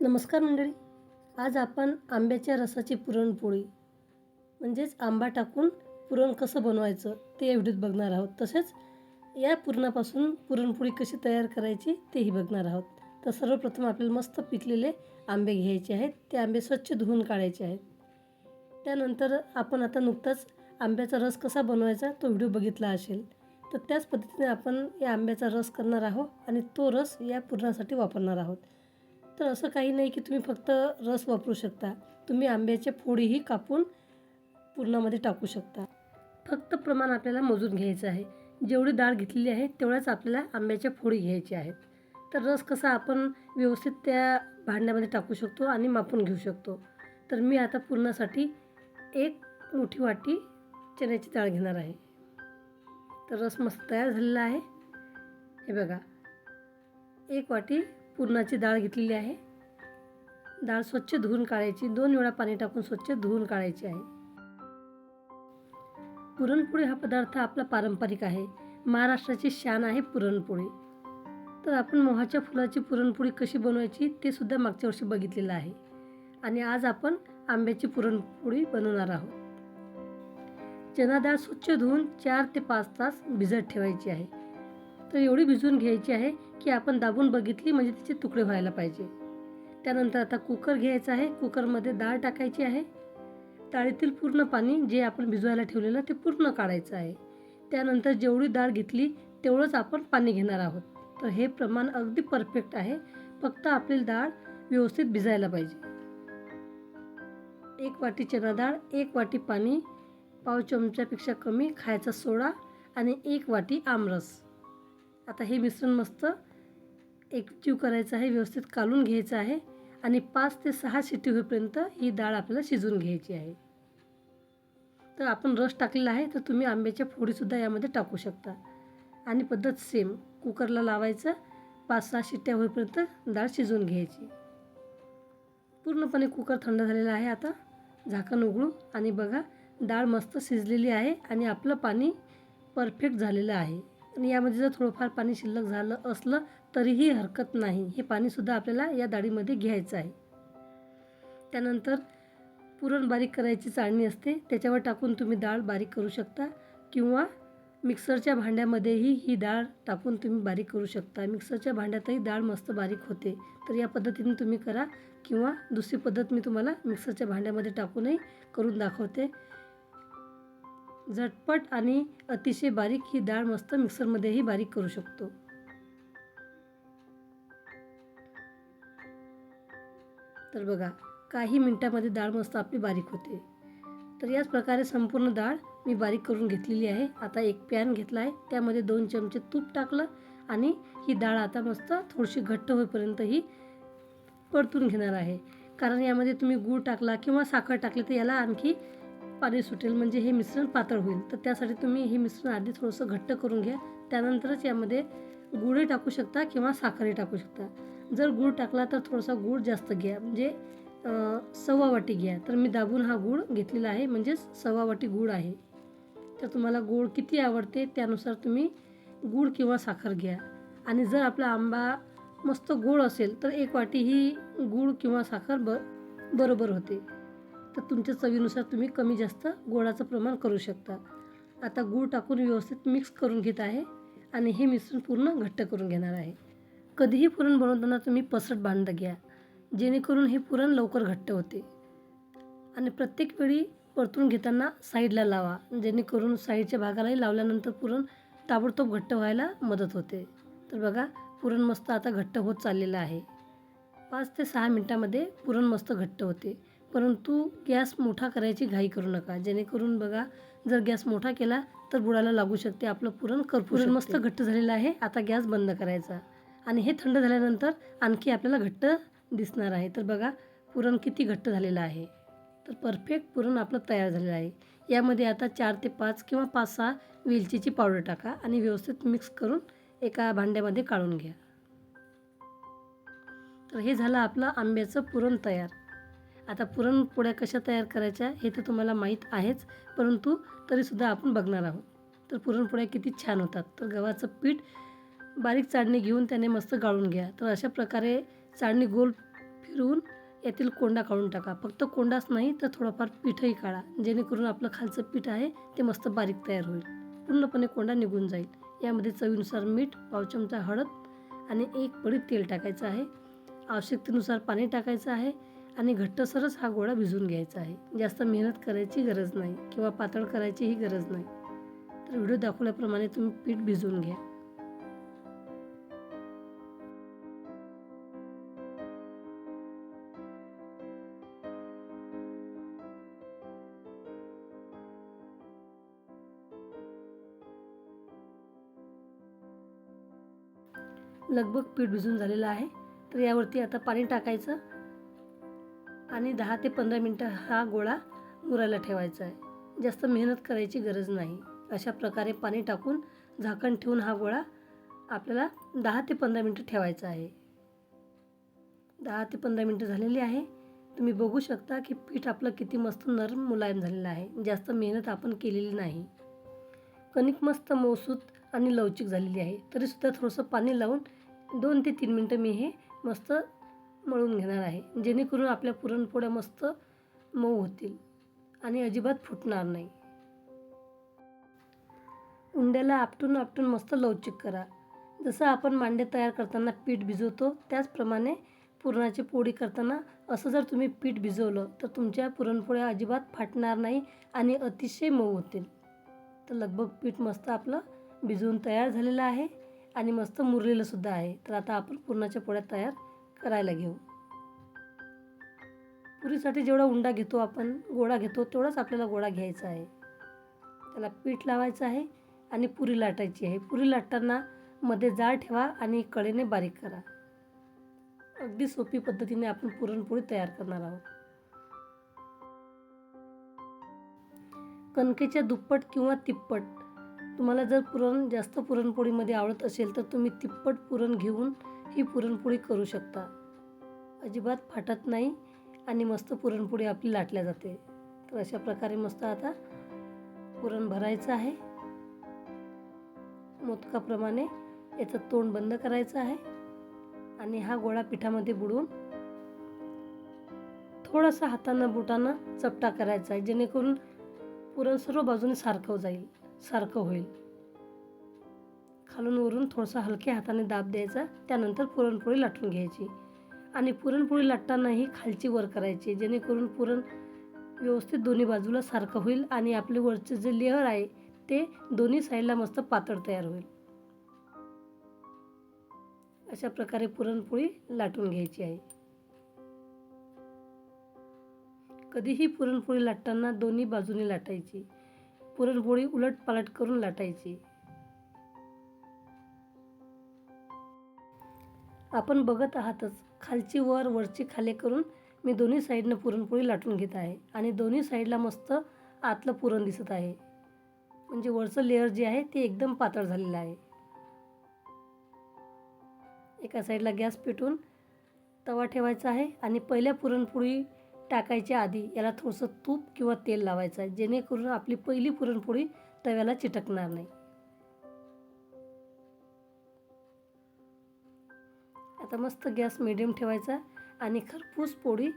नमस्कार मंडळी. आज आपण आंब्याच्या रसाची पुरणपोळी म्हणजेच आंबा टाकून पुरण कसं बनवायचं ते या व्हिडिओत बघणार आहोत. तसेच या पुरणापासून पुरणपोळी कशी तयार करायची तेही बघणार आहोत. तर सर्वप्रथम आपल्याला मस्त पिकलेले आंबे घ्यायचे आहेत. ते आंबे स्वच्छ धुवून काढायचे आहेत. त्यानंतर आपण आता नुकताच आंब्याचा रस कसा बनवायचा तो व्हिडिओ बघितला असेल. तर त्याच पद्धतीने आपण या आंब्याचा रस करणार आहोत आणि तो रस या पुरणासाठी वापरणार आहोत. तर असं काही नाही की तुम्ही फक्त रस वापरू शकता. तुम्ही आंब्याच्या फोडीही कापून पुरणामध्ये टाकू शकता. फक्त प्रमाण आपल्याला मोजून घ्यायचं आहे. जेवढी डाळ घेतलेली आहे तेवढ्याच आपल्याला आंब्याच्या फोडी घ्यायच्या आहेत. तर रस कसा आपण व्यवस्थित त्या भांड्यामध्ये टाकू शकतो आणि मापून घेऊ शकतो. तर मी आता पुरणासाठी एक मोठी वाटी चण्याची डाळ घेणार आहे. तर रस मस्त तयार झालेला आहे. हे बघा. एक वाटी पुरणाची डाळ घेतलेली आहे. डाळ स्वच्छ धुवून काढायची. दोन वेळा पाणी टाकून स्वच्छ धुवून काढायची आहे. पुरणपोळी हा पदार्थ आपला पारंपरिक आहे. महाराष्ट्राची शान आहे पुरणपोळी. तर आपण मोहाच्या फुलाची पुरणपोळी कशी बनवायची ते सुद्धा मागच्या वर्षी बघितलेलं आहे. आणि आज आपण आंब्याची पुरणपोळी बनवणार आहोत. चना डाळ स्वच्छ धुवून चार ते पाच तास भिजत ठेवायची आहे. तर एवढी भिजवून घ्यायची आहे की आपण दाबून बघितली म्हणजे तिचे तुकडे व्हायला पाहिजे. त्यानंतर आता कुकर घ्यायचा आहे. कुकरमध्ये डाळ टाकायची आहे. डाळीतील पूर्ण पाणी जे आपण भिजवायला ठेवलेलं ते पूर्ण काढायचं आहे. त्यानंतर जेवढी डाळ घेतली तेवढंच आपण पाणी घेणार आहोत. तर हे प्रमाण अगदी परफेक्ट आहे. फक्त आपली डाळ व्यवस्थित भिजायला पाहिजे. एक वाटी चना डाळ एक वाटी पाणी पाव चमच्यापेक्षा कमी खायचा सोडा आणि एक वाटी आमरस. आता हे मिश्रण मस्त एकजीव करायचं आहे व्यवस्थित कालून घ्यायचं आहे आणि पाच ते सहा शिट्टी होईपर्यंत ही डाळ आपल्याला शिजवून घ्यायची आहे. तर आपण रस टाकलेला आहे तर तुम्ही आंब्याच्या फोडीसुद्धा यामध्ये टाकू शकता. आणि पद्धत सेम कुकरला लावायचं पाच सहा शिट्ट्या होईपर्यंत डाळ शिजवून घ्यायची. पूर्णपणे कुकर थंड झालेला आहे आता. झाकण उघडू आणि बघा डाळ मस्त शिजलेली आहे आणि आपलं पाणी परफेक्ट झालेलं आहे. आणि यामध्ये जर थोडंफार पाणी शिल्लक झालं असलं तरीही हरकत नाही. हे पाणीसुद्धा आपल्याला या डाळीमध्ये घ्यायचं आहे. त्यानंतर पुरण बारीक करायची चाळणी असते. त्याच्यावर टाकून तुम्ही डाळ बारीक करू शकता किंवा मिक्सरच्या भांड्यामध्येही ही डाळ टाकून तुम्ही बारीक करू शकता. मिक्सरच्या भांड्यातही डाळ मस्त बारीक होते. तर या पद्धतीने तुम्ही करा किंवा दुसरी पद्धत मी तुम्हाला मिक्सरच्या भांड्यामध्ये टाकूनही करून दाखवते. झटपट आणि अतिशय बारीक ही डाळ मस्त मिक्सरमध्येही बारीक करू शकतो. तर बघा काही मिनटामध्ये डाळ मस्त आपली बारीक होते. तर याच प्रकारे संपूर्ण डाळ मी बारीक करून घेतलेली आहे. आता एक पॅन घेतला आहे त्यामध्ये दोन चमचे तूप टाकलं आणि ही डाळ आता मस्त थोडीशी घट्ट होईपर्यंत ही परतून घेणार आहे. कारण यामध्ये तुम्ही गूळ टाकला किंवा साखर टाकली तर याला आणखी पाणी सुटेल म्हणजे हे मिश्रण पातळ होईल. तर त्यासाठी तुम्ही हे मिश्रण आधी थोडंसं घट्ट करून घ्या. त्यानंतरच यामध्ये गुळही टाकू शकता किंवा साखरही टाकू शकता. जर गूळ टाकला तर थोडासा गूळ जास्त घ्या. म्हणजे सव्वा वाटी घ्या. तर मी दाबून हा गूळ घेतलेला आहे. म्हणजेच सव्वा वाटी गूळ आहे. तर तुम्हाला गोड किती आवडते त्यानुसार तुम्ही गूळ किंवा साखर घ्या. आणि जर आपला आंबा मस्त गोड असेल तर एक वाटी ही गूळ किंवा साखर ब बरोबर होते. तर तुमच्या चवीनुसार तुम्ही कमी जास्त गोडाचं प्रमाण करू शकता. आता गूळ टाकून व्यवस्थित मिक्स करून घेत आहे आणि हे मिश्रण पूर्ण घट्ट करून घेणार आहे. कधीही पुरण बनवताना तुम्ही पसरट भांडं घ्या जेणेकरून हे पुरण लवकर घट्ट होते. आणि प्रत्येक वेळी परतून घेताना साईडला लावा जेणेकरून साईडच्या भागालाही लावल्यानंतर पुरण ताबडतोब घट्ट व्हायला मदत होते. तर बघा पुरण मस्त आता घट्ट होत चाललेलं आहे. पाच ते सहा मिनटामध्ये पुरण मस्त घट्ट होते. परंतु गॅस मोठा करायची घाई करू नका. जेणेकरून बघा जर गॅस मोठा केला तर बुडाला लागू शकते. आपलं पुरण करपू पुरण मस्त घट्ट झालेलं आहे. आता गॅस बंद करायचा. आणि हे थंड झाल्यानंतर आणखी आपल्याला घट्ट दिसणार आहे. तर बघा पुरण किती घट्ट झालेलं आहे. तर परफेक्ट पुरण आपलं तयार झालेलं आहे. यामध्ये आता चार ते पाच किंवा पाच सहा वेलचीची पावडर टाका आणि व्यवस्थित मिक्स करून एका भांड्यामध्ये काढून घ्या. तर हे झालं आपलं आंब्याचं पुरण तयार. आता पुरणपोळ्या कशा तयार करायच्या हे तर तुम्हाला माहीत आहेच परंतु तरीसुद्धा आपण बघणार आहोत. तर पुरणपोळ्या किती छान होतात. तर गव्हाचं पीठ बारीक चाळणी घेऊन त्याने मस्त गाळून घ्या. तर अशा प्रकारे चाळणी गोल फिरवून यातील कोंडा काढून टाका. फक्त कोंडाच नाही तर थोडाफार पीठही काढा. जेणेकरून आपलं खालचं पीठ आहे ते मस्त बारीक तयार होईल. पूर्णपणे कोंडा निघून जाईल. यामध्ये चवीनुसार मीठ पाव चमचा हळद आणि एक पडीत तेल टाकायचं आहे. आवश्यकतेनुसार पाणी टाकायचं आहे. आणि घट्टसरच हा गोळा भिजून घ्यायचा आहे. जास्त मेहनत करायची गरज नाही किंवा पातळ करायचीही गरज नाही. तर व्हिडिओ दाखवल्याप्रमाणे तुम्ही पीठ भिजवून घ्या. लगभग पीठ भिजून झालेलं आहे. तर यावरती आता पाणी टाकायचं. आणि दहा ते पंधरा मिनटं हा गोळा मुरायला ठेवायचा आहे. जास्त मेहनत करायची गरज नाही. अशा प्रकारे पाणी टाकून झाकण ठेवून हा गोळा आपल्याला दहा ते पंधरा मिनटं ठेवायचा आहे. दहा ते पंधरा मिनटं झालेली आहे. तुम्ही बघू शकता की पीठ आपलं किती मस्त नरम मुलायम झालेलं आहे. जास्त मेहनत आपण केलेली नाही. कणिक मस्त मौसूत आणि लवचिक झालेली आहे. तरीसुद्धा थोडंसं पाणी लावून दोन ते तीन मिनटं मी हे मस्त मळून घेणार आहे जेणेकरून आपल्या पुरणपोळ्या मस्त मऊ होतील आणि अजिबात फुटणार नाही. उंड्याला आपटून आपटून मस्त लवचिक करा. जसं आपण मांडे तयार करताना पीठ भिजवतो त्याचप्रमाणे पुरणाची पोळी करताना असं जर तुम्ही पीठ भिजवलं तर तुमच्या पुरणपोळ्या अजिबात फाटणार नाही आणि अतिशय मऊ होतील. तर लगभग पीठ मस्त आपलं भिजवून तयार झालेलं आहे आणि मस्त मुरलेलंसुद्धा आहे. तर आता आपण पुरणाच्या पोळ्या तयार करायला घेऊ. पुरीसाठी जेवढा उंडा घेतो आपण गोळा घेतो तेवढाच आपल्याला गोळा घ्यायचा आहे. त्याला पीठ लावायचं आहे आणि पुरी लाटायची आहे. पुरी लाटताना मध्ये जाळ ठेवा आणि कडेने बारीक करा. अगदी सोपी पद्धतीने आपण पुरणपोळी तयार करणार आहोत. कणकेच्या दुप्पट किंवा तिप्पट. तुम्हाला जर पुरण जास्त पुरणपोळीमध्ये आवडत असेल तर तुम्ही तिप्पट पुरण घेऊन ही पुरणपोळी करू शकता. अजिबात फाटत नाही आणि मस्त पुरणपोळी आपली लाटल्या जाते. तर अशा प्रकारे मस्त आता पुरण भरायचं आहे. मोदकाप्रमाणे याचं तोंड बंद करायचं आहे. आणि हा गोळा पिठामध्ये बुडवून थोडासा हातानं बुटानं चपटा करायचा आहे जेणेकरून पुरण सर्व बाजूने सारखं जाईल सारखं होईल. खालून वरून थोडासा हलक्या हाताने दाब द्यायचा त्यानंतर पुरणपोळी लाटून घ्यायची. आणि पुरणपोळी लाटतानाही खालची वर करायची जेणेकरून पुरण व्यवस्थित दोन्ही बाजूला सारखं होईल आणि आपले वरचे जे लेअर आहे ते दोन्ही साईडला मस्त पातळ तयार होईल. अशा प्रकारे पुरणपोळी लाटून घ्यायची आहे. कधीही पुरणपोळी लाटताना दोन्ही बाजूने लाटायची. पुरणपोळी उलट पालट करून लाटायची. आपण बघत आहातच. खालची वर वरची खाली करून मी दोन्ही साईडनं पुरणपोळी लाटून घेत आहे आणि दोन्ही साईडला मस्त आतलं पुरण दिसत आहे. म्हणजे वरचं लेअर जे आहे ते एकदम पातळ झालेलं आहे. एका साईडला गॅस पेटून तवा ठेवायचा आहे आणि पहिल्या पुरणपोळी टाकायच्या आधी याला थोडंसं तूप किंवा तेल लावायचं आहे जेणेकरून आपली पहिली पुरणपोळी तव्याला चिटकणार नाही. आता मस्त गॅस मिडियम ठेवायचा आणि खरपूस पोळी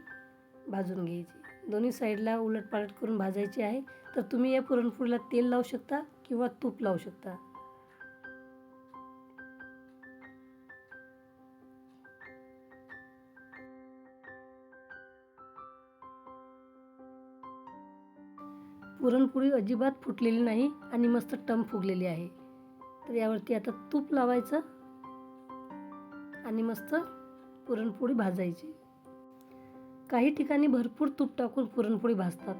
भाजून घ्यायची. दोन्ही साईडला उलटपालट करून भाजायची आहे. तर तुम्ही या पुरणपोळीला तेल लावू शकता किंवा तूप लावू शकता. पुरणपोळी अजिबात फुटलेली नाही आणि मस्त टम फुगलेली आहे. तर यावरती आता तूप लावायचं. आणि मस्त पुरणपोळी भाजायची. काही ठिकाणी भरपूर तूप टाकून पुरणपोळी भाजतात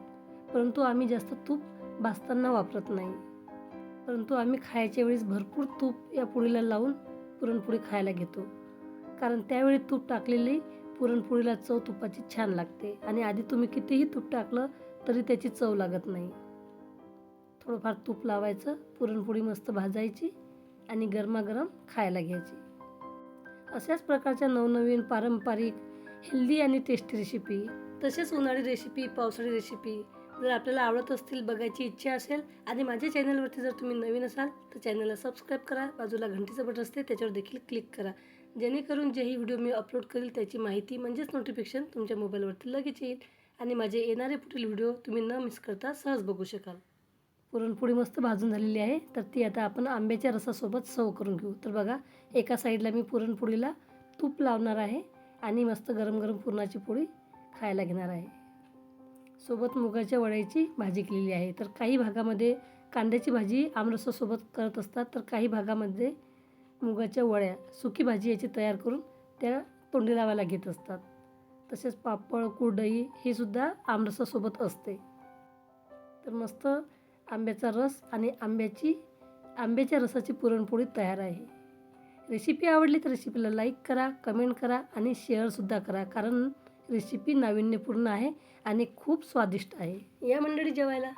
परंतु आम्ही जास्त तूप भाजताना वापरत नाही. परंतु आम्ही खायच्या वेळेस भरपूर तूप या पोळीला लावून पुरणपोळी खायला घेतो. कारण त्यावेळी तूप टाकलेली पुरणपोळीला चव तुपाची छान लागते आणि आधी तुम्ही कितीही तूप टाकलं तरी त्याची चव लागत नाही. थोडंफार तूप लावायचं पुरणपोळी मस्त भाजायची आणि गरमागरम खायला घ्यायची. अशाच प्रकारच्या नवनवीन पारंपरिक हेल्दी आणि टेस्टी रेसिपी तसेच उन्हाळी रेसिपी पावसाळी रेसिपी जर आपल्याला आवडत असतील बघायची इच्छा असेल आणि माझ्या चॅनलवरती जर तुम्ही नवीन असाल तर चॅनलला सबस्क्राईब करा. बाजूला घंटीचं बटन असते त्याच्यावर देखील क्लिक करा. जेणेकरून जेही व्हिडिओ मी अपलोड करेल त्याची माहिती म्हणजेच नोटिफिकेशन तुमच्या मोबाईलवरती लगेच येईल आणि माझे येणारे पुढील व्हिडिओ तुम्ही न मिस करता सहज बघू शकाल. पुरणपोळी मस्त भाजून झालेली आहे. तर ती आता आपण आंब्याच्या रसासोबत सव करून घेऊ. तर बघा एका साईडला मी पुरणपोळीला तूप लावणार आहे आणि मस्त गरम गरम पुरणाची पोळी खायला घेणार आहे. सोबत मुगाच्या वड्याची भाजी केलेली आहे. तर काही भागामध्ये कांद्याची भाजी आमरसासोबत करत असतात. तर काही भागामध्ये मुगाच्या वड्या सुकी भाजी याची तयार करून त्या तोंडी लावायला घेत असतात. तसेच पापड कुरडई हे सुद्धा आमरसासोबत असते. तर मस्त आंब्याचा रस आणि आंब्याची आंब्याच्या रसाची पुरणपोळी तयार आहे. रेसिपी आवडली तर रेसिपीला लाईक करा कमेंट करा आणि शेअरसुद्धा करा. कारण रेसिपी नाविन्यपूर्ण आहे आणि खूप स्वादिष्ट आहे. या मंडळी जेवायला.